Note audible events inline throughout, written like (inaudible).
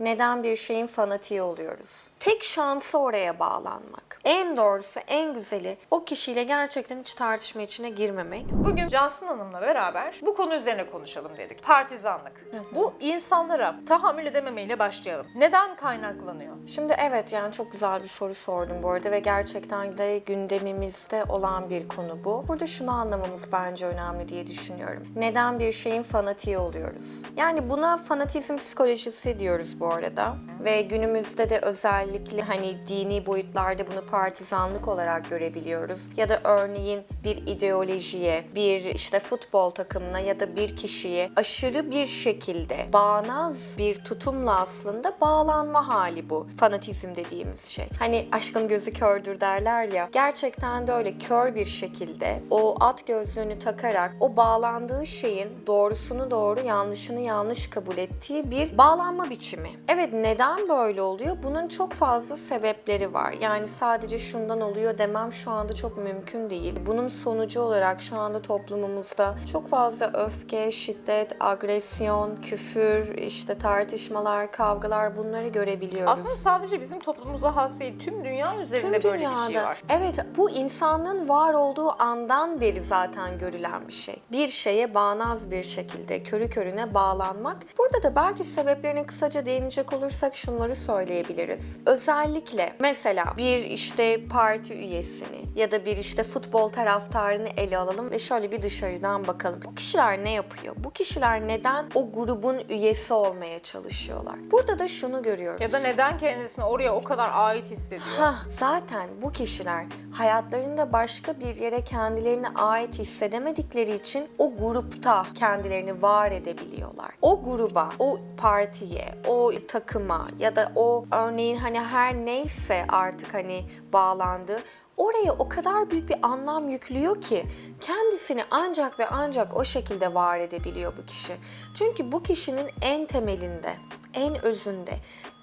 Neden bir şeyin fanatiği oluyoruz? Tek şansı oraya bağlanmak. En doğrusu, en güzeli o kişiyle gerçekten hiç tartışma içine girmemek. Bugün Cansın Hanım'la beraber bu konu üzerine konuşalım dedik. Partizanlık. Bu insanlara tahammül edememeyle başlayalım. Neden kaynaklanıyor? Şimdi evet yani çok güzel bir soru sordum bu arada ve gerçekten de gündemimizde olan bir konu bu. Burada şunu anlamamız bence önemli diye düşünüyorum. Neden bir şeyin fanatiği oluyoruz? Yani buna fanatizm psikolojisi diyoruz bu arada. Ve günümüzde de özellikle hani dini boyutlarda bunu partizanlık olarak görebiliyoruz. Ya da örneğin bir ideolojiye, bir işte futbol takımına ya da bir kişiye aşırı bir şekilde bağnaz bir tutumla aslında bağlanma hali bu. Fanatizm dediğimiz şey. Hani aşkın gözü kördür derler ya. Gerçekten de öyle kör bir şekilde o at gözlüğünü takarak o bağlandığı şeyin doğrusunu doğru, yanlışını yanlış kabul ettiği bir bağlanma biçimi. Evet neden böyle oluyor? Bunun çok fazla sebepleri var. Yani sadece şundan oluyor demem şu anda çok mümkün değil. Bunun sonucu olarak şu anda toplumumuzda çok fazla öfke, şiddet, agresyon, küfür, işte tartışmalar, kavgalar bunları görebiliyoruz. Aslında sadece bizim toplumumuza has değil, tüm dünya üzerinde Tüm böyle bir şey var. Evet bu insanlığın var olduğu andan beri zaten görülen bir şey. Bir şeye bağnaz bir şekilde körü körüne bağlanmak. Burada da belki sebeplerine kısaca değinecek olursak şunları söyleyebiliriz. Özellikle mesela bir işte parti üyesini ya da bir işte futbol taraftarını ele alalım ve şöyle bir dışarıdan bakalım. Bu kişiler ne yapıyor? Bu kişiler neden o grubun üyesi olmaya çalışıyorlar? Burada da şunu görüyoruz. Ya da neden kendisini oraya o kadar ait hissediyor? Hah, zaten bu kişiler hayatlarında başka bir yere kendilerine ait hissedemedikleri için o grupta kendilerini var edebiliyorlar. O gruba, o partiye, o takıma ya da o örneğin hani her neyse artık hani bağlandı oraya o kadar büyük bir anlam yüklüyor ki kendisini ancak ve ancak o şekilde var edebiliyor bu kişi. Çünkü bu kişinin en temelinde, en özünde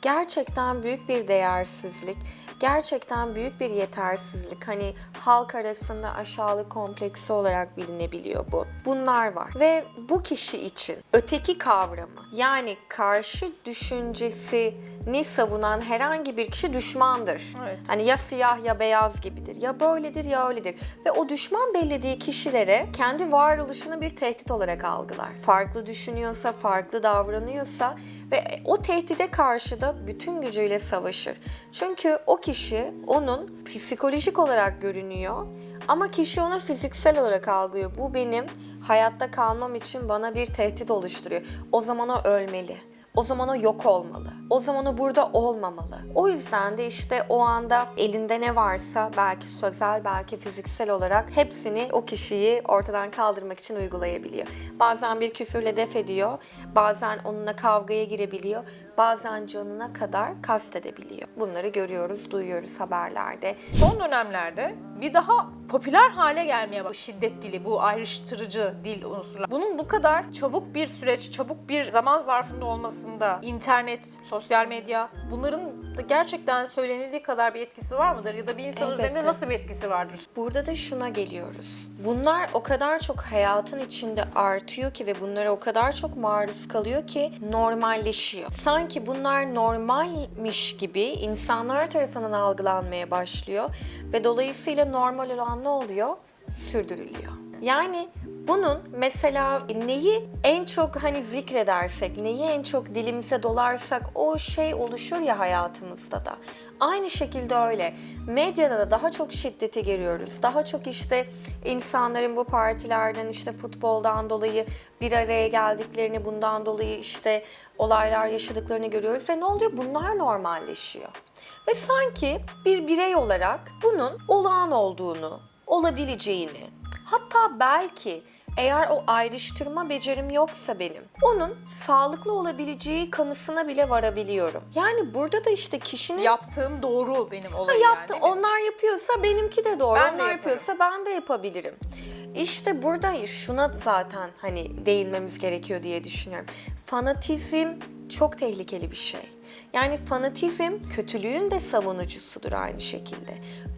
gerçekten büyük bir değersizlik, gerçekten büyük bir yetersizlik. Hani halk arasında aşağılık kompleksi olarak bilinebiliyor bu. Bunlar var. Ve bu kişi için öteki kavramı yani karşı düşüncesini savunan herhangi bir kişi düşmandır. Evet. Hani ya siyah ya beyaz gibidir. Ya böyledir ya öyledir. Ve o düşman bellediği kişilere kendi varoluşunu bir tehdit olarak algılar. Farklı düşünüyorsa, farklı davranıyorsa ve o tehdide karşı da bütün gücüyle savaşır. Çünkü o kişi onun psikolojik olarak görünüyor ama kişi onu fiziksel olarak algılıyor. Bu benim hayatta kalmam için bana bir tehdit oluşturuyor. O zaman o ölmeli. O zaman o yok olmalı. O zaman o burada olmamalı. O yüzden de işte o anda elinde ne varsa belki sözel belki fiziksel olarak hepsini o kişiyi ortadan kaldırmak için uygulayabiliyor. Bazen bir küfürle def ediyor, bazen onunla kavgaya girebiliyor, bazen canına kadar kastedebiliyor. Bunları görüyoruz, duyuyoruz haberlerde. Son dönemlerde bir daha popüler hale gelmeye bu şiddet dili, bu ayrıştırıcı dil unsurlar. Bunun bu kadar çabuk bir süreç, çabuk bir zaman zarfında olmasında internet, sosyal medya bunların gerçekten söylenildiği kadar bir etkisi var mıdır? Ya da bir insan Elbette. üzerinde nasıl bir etkisi vardır? Burada da şuna geliyoruz. Bunlar o kadar çok hayatın içinde artıyor ki ve bunlara o kadar çok maruz kalıyor ki normalleşiyor. Sanki bunlar normalmiş gibi insanlar tarafından algılanmaya başlıyor ve dolayısıyla normal olan ne oluyor? Sürdürülüyor. Yani bunun mesela neyi en çok hani zikredersek, neyi en çok dilimize dolarsak o şey oluşur ya hayatımızda da. Aynı şekilde öyle. Medyada da daha çok şiddeti görüyoruz. Daha çok işte insanların bu partilerden işte futboldan dolayı bir araya geldiklerini, bundan dolayı işte olaylar yaşadıklarını görüyoruz ve ne oluyor? Bunlar normalleşiyor. Ve sanki bir birey olarak bunun olağan olduğunu, olabileceğini, hatta belki eğer o ayrıştırma becerim yoksa benim, onun sağlıklı olabileceği kanısına bile varabiliyorum. Yani burada da işte kişinin Yaptığım doğru benim Ha, olayım yaptı. yani. Onlar yapıyorsa benimki de doğru. Ben de Onlar yaparım. yapıyorsa ben de yapabilirim. İşte burada şuna zaten hani değinmemiz gerekiyor diye düşünüyorum. Fanatizm çok tehlikeli bir şey. Yani fanatizm kötülüğün de savunucusudur aynı şekilde.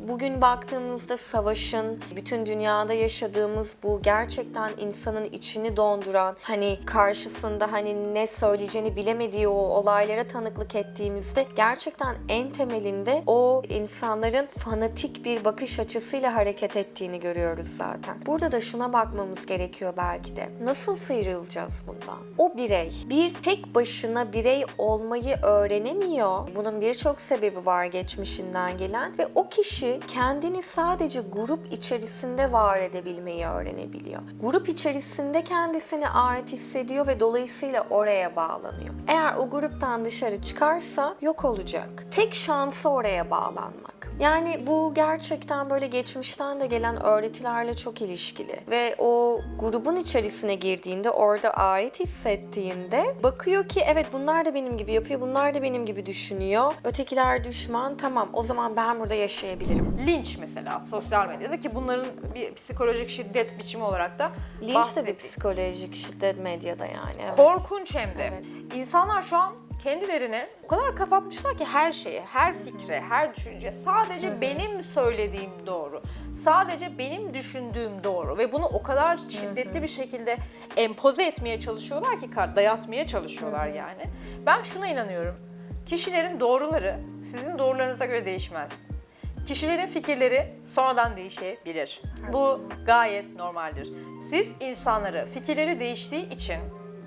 Bugün baktığımızda savaşın, bütün dünyada yaşadığımız bu gerçekten insanın içini donduran, hani karşısında hani ne söyleyeceğini bilemediği o olaylara tanıklık ettiğimizde gerçekten en temelinde o insanların fanatik bir bakış açısıyla hareket ettiğini görüyoruz zaten. Burada da şuna bakmamız gerekiyor belki de. Nasıl sıyrılacağız bundan? O birey bir tek başına birey olmayı öğrenemiyor. Bunun birçok sebebi var geçmişinden gelen ve o kişi kendini sadece grup içerisinde var edebilmeyi öğrenebiliyor. Grup içerisinde kendisine ait hissediyor ve dolayısıyla oraya bağlanıyor. Eğer o gruptan dışarı çıkarsa yok olacak. Tek şansı oraya bağlanmak. Yani bu gerçekten böyle geçmişten de gelen öğretilerle çok ilişkili. Ve o grubun içerisine girdiğinde, orada ait hissettiğinde bakıyor ki evet bunlar da benim gibi yapıyor, bunlar da benim gibi düşünüyor. Ötekiler düşman, tamam o zaman ben burada yaşayabilirim. Linç mesela sosyal medyada ki bunların bir psikolojik şiddet biçimi olarak da Linç de bir bahsettik. psikolojik şiddet medyada yani. Evet. Korkunç hem de. Evet. İnsanlar şu an kendilerini o kadar kapatmışlar ki her şeye, her fikre, her düşünce sadece benim söylediğim doğru. Sadece benim düşündüğüm doğru ve bunu o kadar şiddetli bir şekilde empoze etmeye çalışıyorlar ki dayatmaya çalışıyorlar yani. Ben şuna inanıyorum. Kişilerin doğruları sizin doğrularınıza göre değişmez. Kişilerin fikirleri sonradan değişebilir. Bu gayet normaldir. Siz insanları fikirleri değiştiği için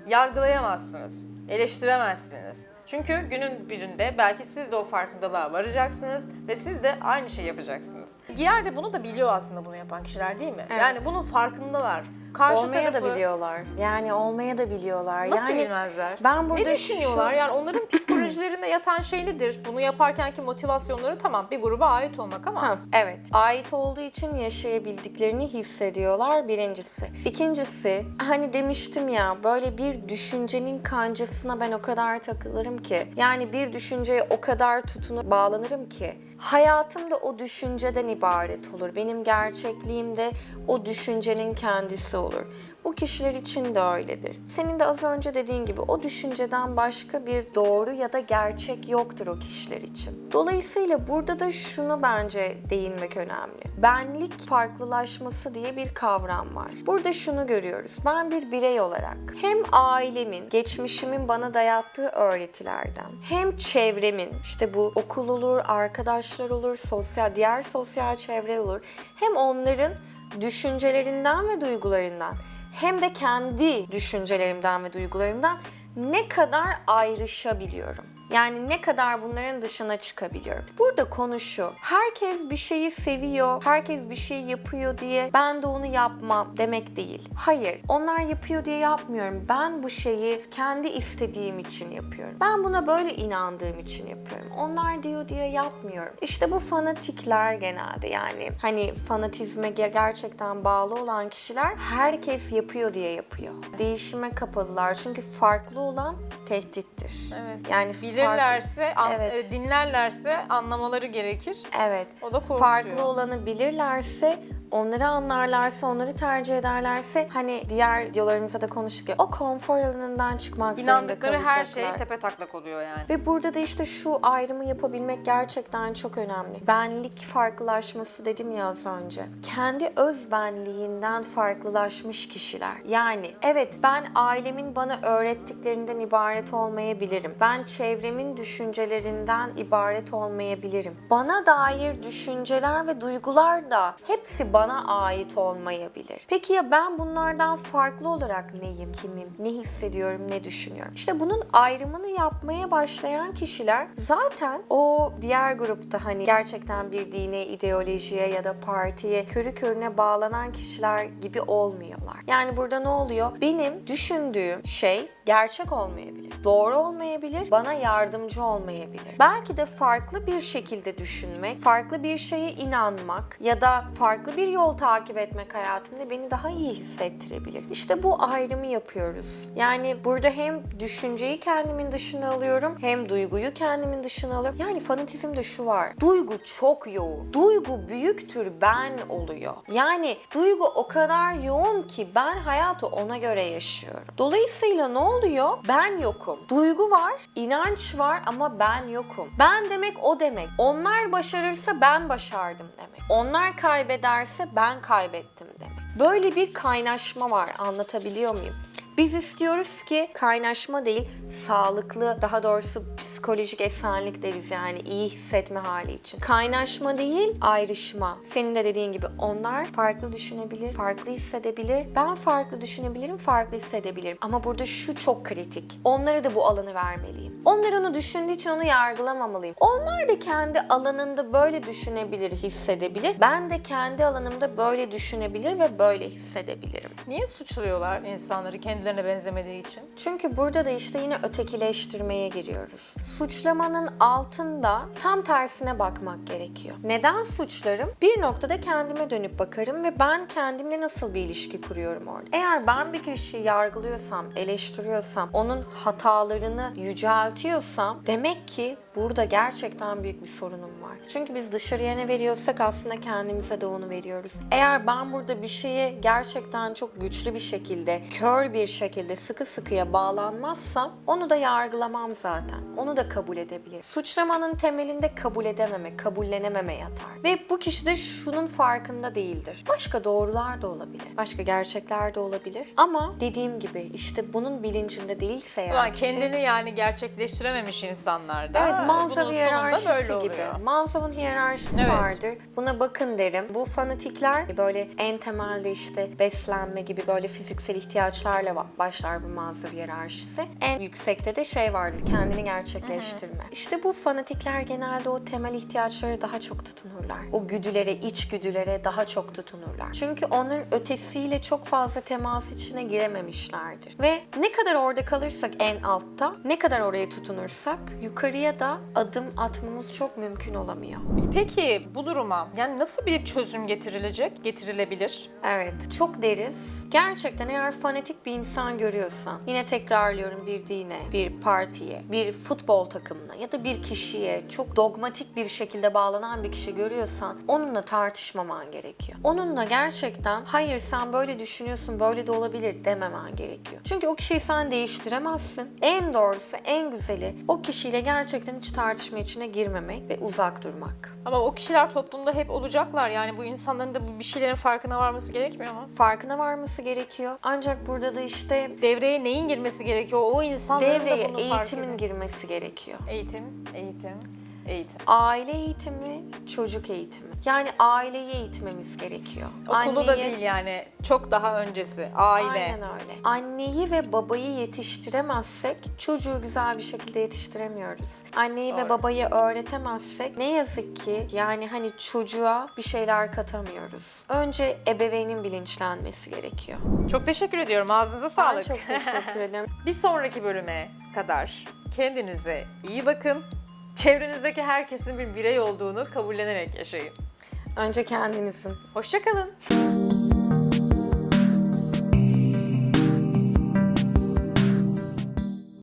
yargılayamazsınız, eleştiremezsiniz. Çünkü günün birinde belki siz de o farkındalığa varacaksınız ve siz de aynı şey yapacaksınız. Bir yerde bunu da biliyor aslında bunu yapan kişiler değil mi? Evet. Yani bunun farkındalar. Karşı olmaya tarafı da biliyorlar. Yani olmaya da biliyorlar. Nasıl yani bilmezler? Ben burada ne düşünüyorlar? şu- Yani onların (coughs) psikolojilerinde yatan şey nedir? Bunu yaparkenki motivasyonları tamam bir gruba ait olmak ama Ha, evet. Ait olduğu için yaşayabildiklerini hissediyorlar birincisi. İkincisi hani demiştim ya böyle bir düşüncenin kancasına ben o kadar takılırım ki. Yani bir düşünceye o kadar tutunup bağlanırım ki. Hayatım da o düşünceden ibaret olur. Benim gerçekliğim de o düşüncenin kendisi olur. Bu kişiler için de öyledir. Senin de az önce dediğin gibi o düşünceden başka bir doğru ya da gerçek yoktur o kişiler için. Dolayısıyla burada da şunu bence değinmek önemli. Benlik farklılaşması diye bir kavram var. Burada şunu görüyoruz. Ben bir birey olarak hem ailemin, geçmişimin bana dayattığı öğretilerden hem çevremin işte bu okul olur, arkadaşlar olur, sosyal diğer sosyal çevre olur. Hem onların düşüncelerinden ve duygularından hem de kendi düşüncelerimden ve duygularımdan ne kadar ayrışabiliyorum. Yani ne kadar bunların dışına çıkabiliyorum. Burada konu şu. Herkes bir şeyi seviyor, herkes bir şey yapıyor diye ben de onu yapmam demek değil. Hayır, onlar yapıyor diye yapmıyorum. Ben bu şeyi kendi istediğim için yapıyorum. Ben buna böyle inandığım için yapıyorum. Onlar diyor diye yapmıyorum. İşte bu fanatikler genelde yani hani fanatizme ge- gerçekten bağlı olan kişiler herkes yapıyor diye yapıyor. Değişime kapalılar çünkü farklı olan tehdittir. Evet. Yani farklı- bilirlerse, an- Evet. e, dinlerlerse anlamaları gerekir. Evet. O da korkutuyor. Farklı olanı bilirlerse, onları anlarlarsa, onları tercih ederlerse hani diğer videolarımızda da konuştuk ya o konfor alanından çıkmak zorunda İnandıkları her şey kalacaklar. tepe taklak oluyor yani. Ve burada da işte şu ayrımı yapabilmek gerçekten çok önemli. Benlik farklılaşması dedim ya az önce. Kendi öz benliğinden farklılaşmış kişiler. Yani evet ben ailemin bana öğrettiklerinden ibaret olmayabilirim. Ben çevremin düşüncelerinden ibaret olmayabilirim. Bana dair düşünceler ve duygular da hepsi bana ait olmayabilir. Peki ya ben bunlardan farklı olarak neyim, kimim, ne hissediyorum, ne düşünüyorum? İşte bunun ayrımını yapmaya başlayan kişiler zaten o diğer grupta hani gerçekten bir dine, ideolojiye ya da partiye körü körüne bağlanan kişiler gibi olmuyorlar. Yani burada ne oluyor? Benim düşündüğüm şey gerçek olmayabilir. Doğru olmayabilir, bana yardımcı olmayabilir. Belki de farklı bir şekilde düşünmek, farklı bir şeye inanmak ya da farklı bir yol takip etmek hayatımda beni daha iyi hissettirebilir. İşte bu ayrımı yapıyoruz. Yani burada hem düşünceyi kendimin dışına alıyorum hem duyguyu kendimin dışına alıyorum. Yani fanatizmde şu var. Duygu çok yoğun. Duygu büyüktür ben oluyor. Yani duygu o kadar yoğun ki ben hayatı ona göre yaşıyorum. Dolayısıyla ne oluyor? Ben yokum. Duygu var, inanç var ama ben yokum. Ben demek o demek. Onlar başarırsa ben başardım demek. Onlar kaybederse ben kaybettim demek. Böyle bir kaynaşma var. Anlatabiliyor muyum? Biz istiyoruz ki kaynaşma değil, sağlıklı, daha doğrusu psikolojik esenlik deriz yani iyi hissetme hali için. Kaynaşma değil, ayrışma. Senin de dediğin gibi onlar farklı düşünebilir, farklı hissedebilir. Ben farklı düşünebilirim, farklı hissedebilirim. Ama burada şu çok kritik. Onlara da bu alanı vermeliyim. Onlar onu düşündüğü için onu yargılamamalıyım. Onlar da kendi alanında böyle düşünebilir, hissedebilir. Ben de kendi alanımda böyle düşünebilir ve böyle hissedebilirim. Niye suçluyorlar insanları kendilerine benzemediği için? Çünkü burada da işte yine ötekileştirmeye giriyoruz. Suçlamanın altında tam tersine bakmak gerekiyor. Neden suçlarım? Bir noktada kendime dönüp bakarım ve ben kendimle nasıl bir ilişki kuruyorum orada. Eğer ben bir kişiyi yargılıyorsam, eleştiriyorsam, onun hatalarını yüceltiyorsam demek ki burada gerçekten büyük bir sorunum var. Çünkü biz dışarıya ne veriyorsak aslında kendimize de onu veriyoruz. Eğer ben burada bir şeye gerçekten çok güçlü bir şekilde, kör bir şekilde sıkı sıkıya bağlanmazsam onu da yargılamam zaten. Onu da kabul edebilir. Suçlamanın temelinde kabul edememe, kabullenememe yatar. Ve bu kişi de şunun farkında değildir. Başka doğrular da olabilir. Başka gerçekler de olabilir. Ama dediğim gibi işte bunun bilincinde değilse eğer Ulan kişi- kendini yani gerçekleştirememiş insanlar da Evet Manzav hiyerarşisi gibi. Manzav'ın hiyerarşisi Evet. vardır. Buna bakın derim. Bu fanatikler böyle en temelde işte beslenme gibi böyle fiziksel ihtiyaçlarla başlar bu Manzav hiyerarşisi. En yüksekte de şey vardır kendini gerçekleştirme. İşte bu fanatikler genelde o temel ihtiyaçları daha çok tutunurlar. O güdülere, iç güdülere daha çok tutunurlar. Çünkü onların ötesiyle çok fazla temas içine girememişlerdir. Ve ne kadar orada kalırsak en altta, ne kadar oraya tutunursak yukarıya da adım atmamız çok mümkün olamıyor. Peki bu duruma yani nasıl bir çözüm getirilecek, getirilebilir? Evet, çok deriz. Gerçekten eğer fanatik bir insan görüyorsan, yine tekrarlıyorum bir dine, bir partiye, bir futbol takımına ya da bir kişiye çok dogmatik bir şekilde bağlanan bir kişi görüyorsan onunla tartışmaman gerekiyor. Onunla gerçekten hayır sen böyle düşünüyorsun, böyle de olabilir dememen gerekiyor. Çünkü o kişiyi sen değiştiremezsin. En doğrusu, en güzeli o kişiyle gerçekten hiç tartışma içine girmemek ve uzak durmak. Ama o kişiler toplumda hep olacaklar. Yani bu insanların da bu bir şeylerin farkına varması gerekmiyor mu? Farkına varması gerekiyor. Ancak burada da işte Devreye neyin girmesi gerekiyor? O insanların devreye da bunu fark eğitimin edin. girmesi gerekiyor. Eğitim, eğitim, eğitim. Aile eğitimi, çocuk eğitimi. Yani aileyi eğitmemiz gerekiyor. Okulu da Anneyi- değil yani. Çok daha öncesi. Aile. Aynen öyle. Anneyi ve babayı yetiştiremezsek çocuğu güzel bir şekilde yetiştiremiyoruz. Anneyi ve Doğru. babayı öğretemezsek ne yazık ki yani hani çocuğa bir şeyler katamıyoruz. Önce ebeveynin bilinçlenmesi gerekiyor. Çok teşekkür ediyorum. Ağzınıza Ben sağlık. çok teşekkür (laughs) ederim. Bir sonraki bölüme kadar kendinize iyi bakın. Çevrenizdeki herkesin bir birey olduğunu kabullenerek yaşayın. Önce kendinizin. Hoşçakalın.